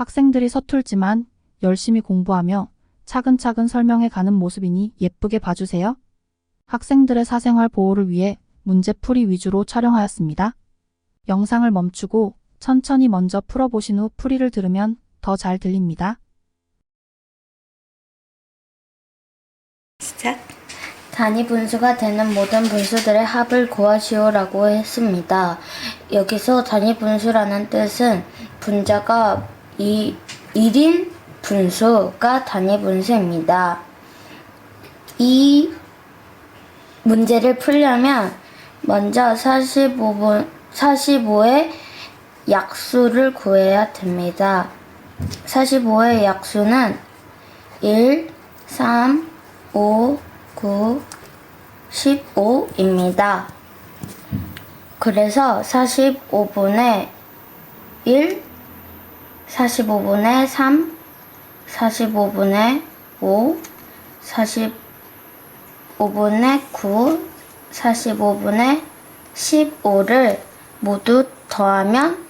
학생들이 서툴지만 열심히 공부하며 차근차근 설명해 가는 모습이니 예쁘게 봐주세요. 학생들의 사생활 보호를 위해 문제풀이 위주로 촬영하였습니다. 영상을 멈추고 천천히 먼저 풀어보신 후 풀이를 들으면 더 잘 들립니다. 시작. 단위 분수가 되는 모든 분수들의 합을 구하시오라고 했습니다. 여기서 단위 분수라는 뜻은 분자가 이 1인 분수가 단위 분수입니다. 이 문제를 풀려면 먼저 45분, 45의 약수를 구해야 됩니다. 45의 약수는 1, 3, 5, 9, 15입니다. 그래서 45분의 1, 45분의 3, 45분의 5, 45분의 9, 45분의 15를 모두 더하면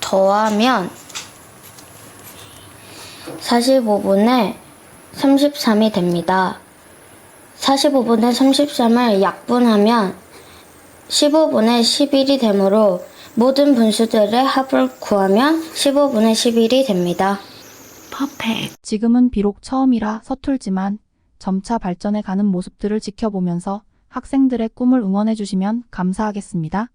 더하면 45분의 33이 됩니다. 45분의 33을 약분하면 15분의 11이 되므로 모든 분수들의 합을 구하면 15분의 11이 됩니다. 퍼펙. 지금은 비록 처음이라 서툴지만 점차 발전해 가는 모습들을 지켜보면서 학생들의 꿈을 응원해 주시면 감사하겠습니다.